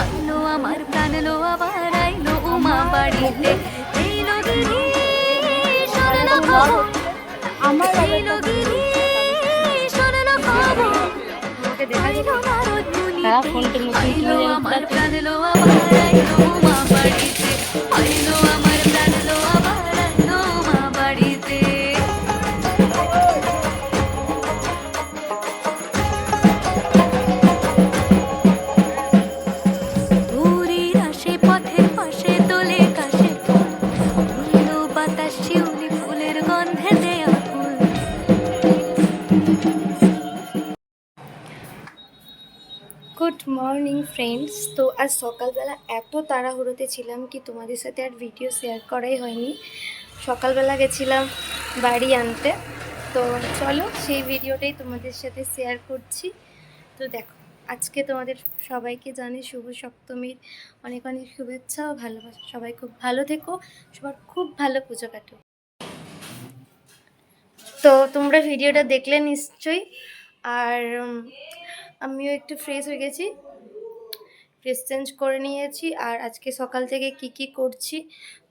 আইলো আমার প্রাণ আবার আইলো উমা বাড়িতে এইলো গিরি শোনো খবর আমার এইলো গিরি শোনো খবর আইলো নারদ মুখে আইলো আমার প্রাণ আবার আইলো উমা বাড়িতে আইলো আমার বাতাস শিউলি ফুলের গন্ধে দেয়া ফুল গুড মর্নিং ফ্রেন্ডস তো আজ সকালবেলা এত তাড়াহুড়োতে ছিলাম কি তোমাদের সাথে আর ভিডিও শেয়ার করাই হয়নি। সকালবেলা গেছিলাম বাড়ি আনতে। তো চলো সেই ভিডিওটাই তোমাদের সাথে শেয়ার করছি। তো দেখো আজকে তোমাদের সবাইকে জানি শুভ সপ্তমীর। অনেক অনেক শুভেচ্ছা ও ভালোবাসা। সবাই খুব ভালো থেকো। সবার খুব ভালো পুজো কাটো। তো তোমরা ভিডিওটা দেখলে নিশ্চয়ই। আর আমিও একটু ফ্রেশ হয়ে গেছি। ড্রেস চেঞ্জ করে নিয়েছি। আর আজকে সকাল থেকে কি কি করছি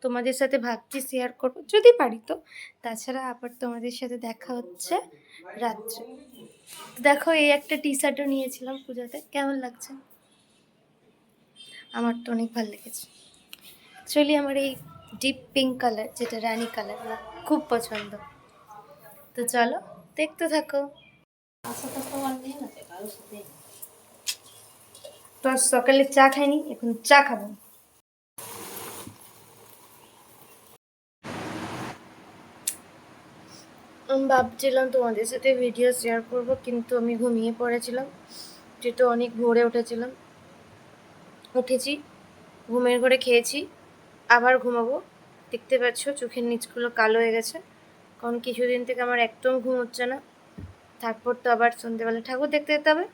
তোমাদের সাথে ভাবছি শেয়ার করব। যদি পারি তো। তাছাড়া আবার তোমাদের সাথে দেখা হচ্ছে রাত্রে। দেখো, এই একটা টি শার্টও নিয়েছিলাম পুজোতে। কেমন লাগছে? আমার তো অনেক ভালো লেগেছে। অ্যাকচুয়ালি আমার এই ডিপ পিঙ্ক কালার যেটা রানি কালার আমার খুব পছন্দ। তো চলো, দেখতে থাকো। তো সকালে চা খাইনি, এখন চা খাব। ভাবছিলাম তোমাদের সাথে ভিডিও শেয়ার করব, কিন্তু আমি ঘুমিয়ে পড়েছিলাম। যেহেতু অনেক ভোরে উঠেছিলাম। উঠেছি, ঘুমের ঘরে খেয়েছি, আবার ঘুমাবো। দেখতে পাচ্ছ, চোখের নিচগুলো কালো হয়ে গেছে। কারণ কিছুদিন থেকে আমার একদম ঘুম হচ্ছে না। তারপর তো আবার সন্ধ্যেবেলা ঠাকুর দেখতে যেতে হবে।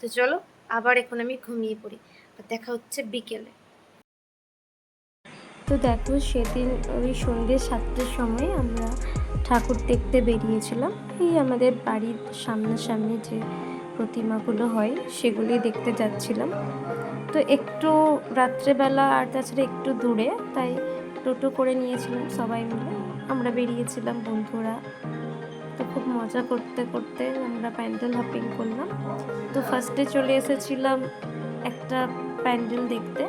তো চলো, আবার এখন আমি ঘুমিয়ে পড়ি। আর দেখা হচ্ছে বিকেলে। তো দেখো, সেদিন ওই সন্ধ্যে সাতটার সময় আমরা ঠাকুর দেখতে বেরিয়েছিলাম। এই আমাদের বাড়ির সামনাসামনি যে প্রতিমাগুলো হয়, সেগুলি দেখতে যাচ্ছিলাম। তো একটু রাত্রেবেলা আর তাছাড়া একটু দূরে, তাই টোটো করে নিয়েছিলাম সবাই মিলে। আমরা বেরিয়েছিলাম বন্ধুরা। তো খুব মজা করতে করতে আমরা প্যান্ডেল হপিং করলাম। তো ফার্স্টে চলে এসেছিলাম একটা প্যান্ডেল দেখতে।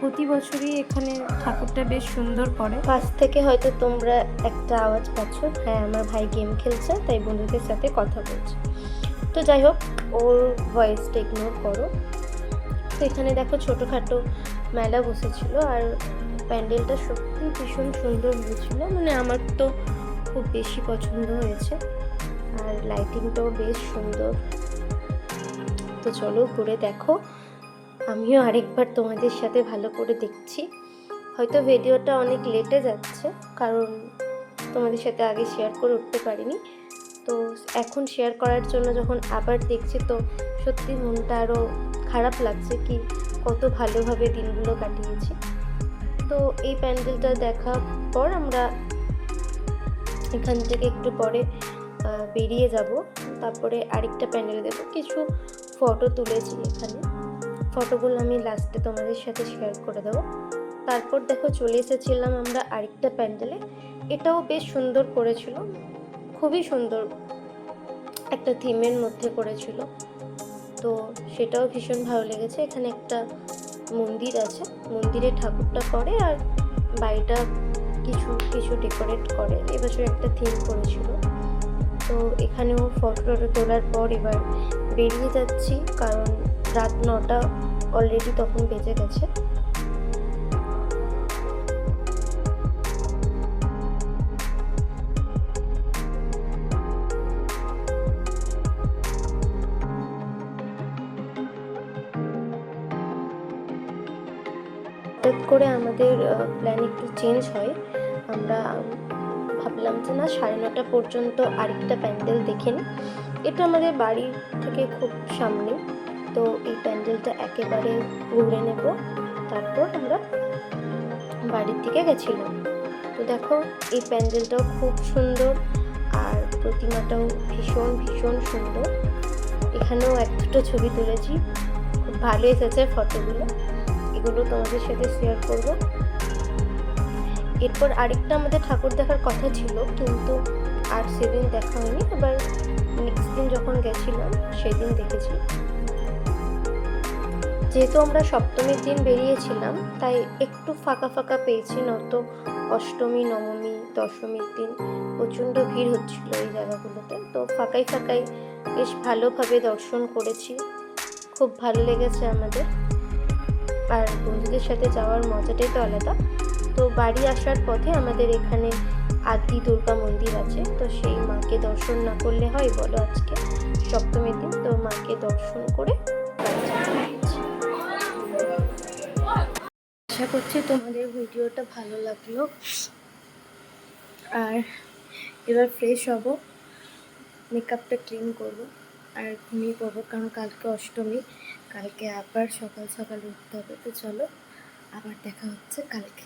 প্রতি বছরই এখানে ঠাকুরটা বেশ সুন্দর করে। পাশ থেকে হয়তো তোমরা একটা আওয়াজ পাচ্ছ। হ্যাঁ আমার ভাই গেম খেলছে, তাই বন্ধুদের সাথে কথা বলছে। তো যাই হোক, ওর ভয়েসটা ইগনোর করো। তো এখানে দেখো ছোটোখাটো মেলা বসেছিল আর প্যান্ডেলটা সত্যি ভীষণ সুন্দর হয়েছিল। মানে আমার তো খুব বেশি পছন্দ হয়েছে। আর লাইটিংটাও বেশ সুন্দর। তো চলো ঘুরে দেখো। আমিও আরেকবার তোমাদের সাথে ভালো করে দেখছি। হয়তো ভিডিওটা অনেক লেটে যাচ্ছে, কারণ তোমাদের সাথে আগে শেয়ার করে উঠতে পারিনি। তো এখন শেয়ার করার জন্য যখন আবার দেখছি, তো সত্যি মনটা আরও খারাপ লাগছে কি কত ভালোভাবে দিনগুলো কাটিয়েছি। তো এই প্যান্ডেলটা দেখার পর আমরা এখান থেকে একটু পরে বেরিয়ে যাব। তারপরে আরেকটা প্যান্ডেল দেবো। কিছু ফটো তুলেছি এখানে। ফটোগুলো আমি লাস্টে তোমাদের সাথে শেয়ার করে দেবো। তারপর দেখো চলে এসেছিলাম আমরা আরেকটা প্যান্ডেলে। এটাও বেশ সুন্দর করেছিল। খুবই সুন্দর একটা থিমের মধ্যে করেছিল। তো সেটাও ভীষণ ভালো লেগেছে। এখানে একটা মন্দির আছে। মন্দিরে ঠাকুরটা করে আর বাড়িটা কিছু কিছু ডেকোরেট করে। এবছর একটা থিম করেছিল। তো এখানেও ফটো তোলার পর এবার বেরিয়ে যাচ্ছি। কারণ রাত নটা অলরেডি তখন বেজে গেছে। হঠাৎ করে আমাদের প্ল্যান একটু চেঞ্জ হয়। আমরা ভাবলাম যে না, সাড়ে নটা পর্যন্ত আরেকটা প্যান্ডেল দেখে এটা আমাদের বাড়ি থেকে খুব সামনে। তো এই প্যান্ডেলটা একেবারে ঘুরে নেব। তারপর আমরা বাড়ির দিকে গেছিলাম। তো দেখো, এই প্যান্ডেলটাও খুব সুন্দর আর প্রতিমাটাও ভীষণ ভীষণ সুন্দর। এখানেও এক দুটো ছবি তুলেছি। খুব ভালো এসেছে ফটোগুলো। এগুলো তোমাদের সাথে শেয়ার করব। এরপর আরেকটা আমাদের ঠাকুর দেখার কথা ছিল, কিন্তু আর সেদিন দেখা হয়নি। আবার নেক্সট দিন যখন গেছিলাম, সেদিন দেখেছি। যেহেতু আমরা সপ্তমীর দিন বেরিয়েছিলাম, তাই একটু ফাঁকা ফাঁকা পেয়েছি নত অষ্টমী, নবমী, দশমীর দিন প্রচণ্ড ভিড় হচ্ছিল এই জায়গাগুলোতে। তো ফাঁকাই ফাঁকাই বেশ ভালোভাবে দর্শন করেছি। খুব ভালো লেগেছে আমাদের। আর বন্ধুদের সাথে যাওয়ার মজাটাই তো আলাদা। তো বাড়ি আসার পথে আমাদের এখানে আদি দুর্গা মন্দির আছে। তো সেই মাকে দর্শন না করলে হয়, বলো আজকে সপ্তমীর দিন। তো মাকে দর্শন করে করছি, তোমাদের ভিডিওটা ভালো লাগল। আর এবার ফ্রেশ হব মেকআপটা ক্লিন করব আর ঘুমিয়ে পড়ব, কারণ কালকে অষ্টমী, কালকে আবার সকাল সকাল উঠতে হবে। তো চলো, আবার দেখা হচ্ছে কালকে।